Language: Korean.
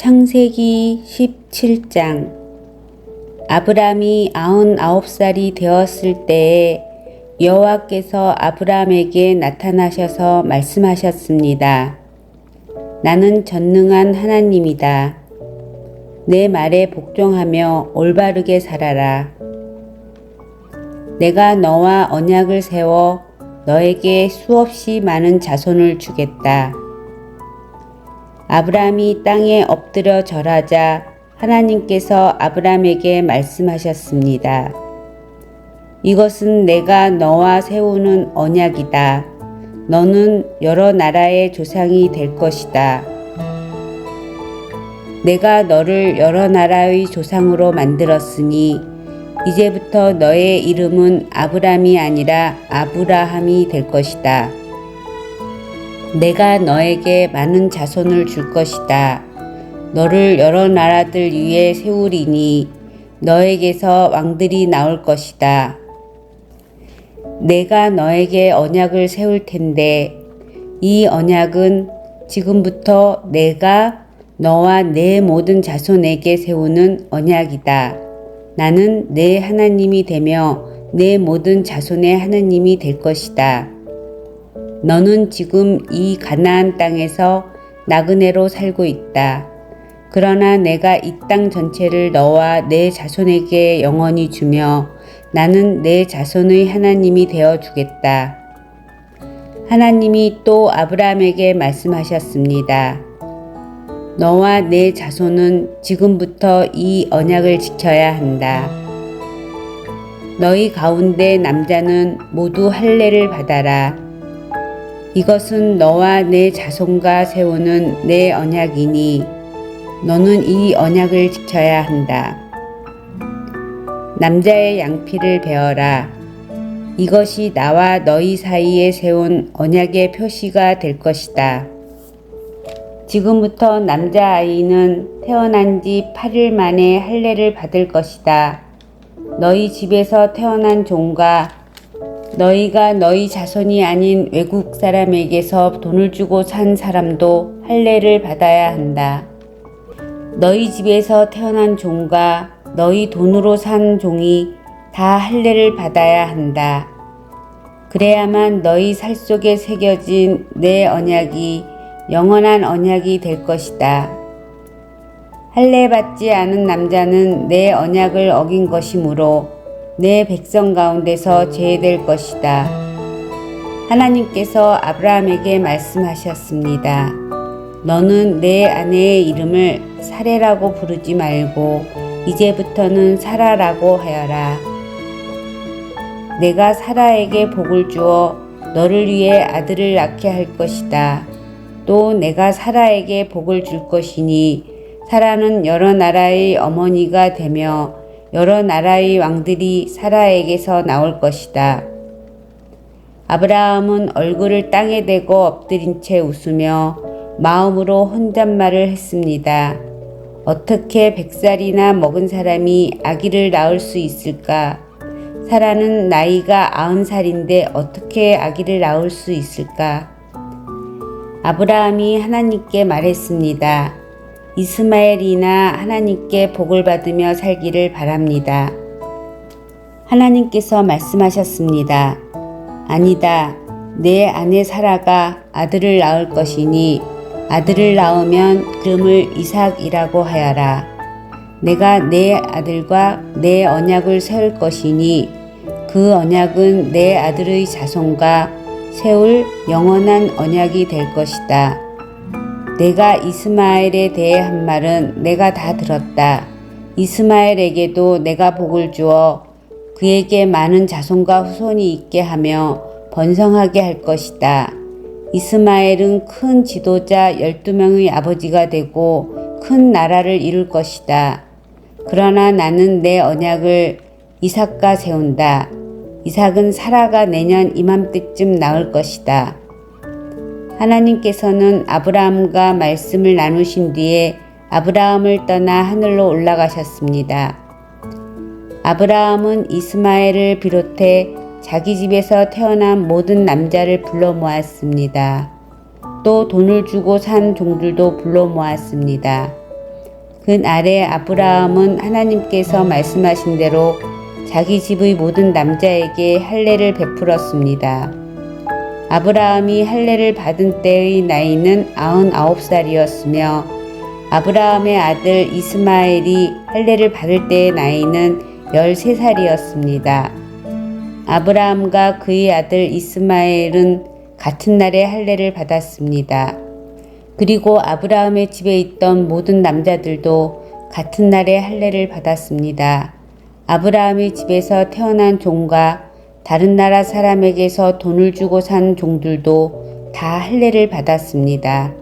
창세기 17장 아브람이 99살이 되었을 때에 여호와께서 아브람에게 나타나셔서 말씀하셨습니다. 나는 전능한 하나님이다. 내 말에 복종하며 올바르게 살아라. 내가 너와 언약을 세워 너에게 수없이 많은 자손을 주겠다. 아브라함이 땅에 엎드려 절하자 하나님께서 아브라함에게 말씀하셨습니다. 이것은 내가 너와 세우는 언약이다. 너는 여러 나라의 조상이 될 것이다. 내가 너를 여러 나라의 조상으로 만들었으니 이제부터 너의 이름은 아브람이 아니라 아브라함이 될 것이다. 내가 너에게 많은 자손을 줄 것이다. 너를 여러 나라들 위에 세우리니 너에게서 왕들이 나올 것이다. 내가 너에게 언약을 세울 텐데 이 언약은 지금부터 내가 너와 내 모든 자손에게 세우는 언약이다. 나는 내 하나님이 되며 내 모든 자손의 하나님이 될 것이다. 너는 지금 이 가나안 땅에서 나그네로 살고 있다. 그러나 내가 이 땅 전체를 너와 내 자손에게 영원히 주며 나는 내 자손의 하나님이 되어 주겠다. 하나님이 또 아브라함에게 말씀하셨습니다. 너와 내 자손은 지금부터 이 언약을 지켜야 한다. 너희 가운데 남자는 모두 할례를 받아라. 이것은 너와 내 자손과 세우는 내 언약이니 너는 이 언약을 지켜야 한다. 남자의 양피를 베어라. 이것이 나와 너희 사이에 세운 언약의 표시가 될 것이다. 지금부터 남자아이는 태어난 지 8일 만에 할례를 받을 것이다. 너희 집에서 태어난 종과 너희가 너희 자손이 아닌 외국 사람에게서 돈을 주고 산 사람도 할례를 받아야 한다. 너희 집에서 태어난 종과 너희 돈으로 산 종이 다 할례를 받아야 한다. 그래야만 너희 살 속에 새겨진 내 언약이 영원한 언약이 될 것이다. 할례 받지 않은 남자는 내 언약을 어긴 것이므로 내 백성 가운데서 제외될 것이다. 하나님께서 아브라함에게 말씀하셨습니다. 너는 내 아내의 이름을 사례라고 부르지 말고 이제부터는 사라라고 하여라. 내가 사라에게 복을 주어 너를 위해 아들을 낳게 할 것이다. 또 내가 사라에게 복을 줄 것이니 사라는 여러 나라의 어머니가 되며 여러 나라의 왕들이 사라에게서 나올 것이다. 아브라함은 얼굴을 땅에 대고 엎드린 채 웃으며 마음으로 혼잣말을 했습니다. 어떻게 백살이나 먹은 사람이 아기를 낳을 수 있을까? 사라는 나이가 아흔 살인데 어떻게 아기를 낳을 수 있을까? 아브라함이 하나님께 말했습니다. 이스마엘이나 하나님께 복을 받으며 살기를 바랍니다. 하나님께서 말씀하셨습니다. 아니다. 내 아내 사라가 아들을 낳을 것이니 아들을 낳으면 그름을 이삭이라고 하여라. 내가 내 아들과 내 언약을 세울 것이니 그 언약은 내 아들의 자손과 세울 영원한 언약이 될 것이다. 내가 이스마엘에 대해 한 말은 내가 다 들었다. 이스마엘에게도 내가 복을 주어 그에게 많은 자손과 후손이 있게 하며 번성하게 할 것이다. 이스마엘은 큰 지도자 12명의 아버지가 되고 큰 나라를 이룰 것이다. 그러나 나는 내 언약을 이삭과 세운다. 이삭은 사라가 내년 이맘때쯤 나올 것이다. 하나님께서는 아브라함과 말씀을 나누신 뒤에 아브라함을 떠나 하늘로 올라가셨습니다. 아브라함은 이스마엘을 비롯해 자기 집에서 태어난 모든 남자를 불러 모았습니다. 또 돈을 주고 산 종들도 불러 모았습니다. 그 날에 아브라함은 하나님께서 말씀하신 대로 자기 집의 모든 남자에게 할례를 베풀었습니다. 아브라함이 할례를 받은 때의 나이는 99살이었으며 아브라함의 아들 이스마엘이 할례를 받을 때의 나이는 13살이었습니다. 아브라함과 그의 아들 이스마엘은 같은 날에 할례를 받았습니다. 그리고 아브라함의 집에 있던 모든 남자들도 같은 날에 할례를 받았습니다. 아브라함의 집에서 태어난 종과 다른 나라 사람에게서 돈을 주고 산 종들도 다 할례를 받았습니다.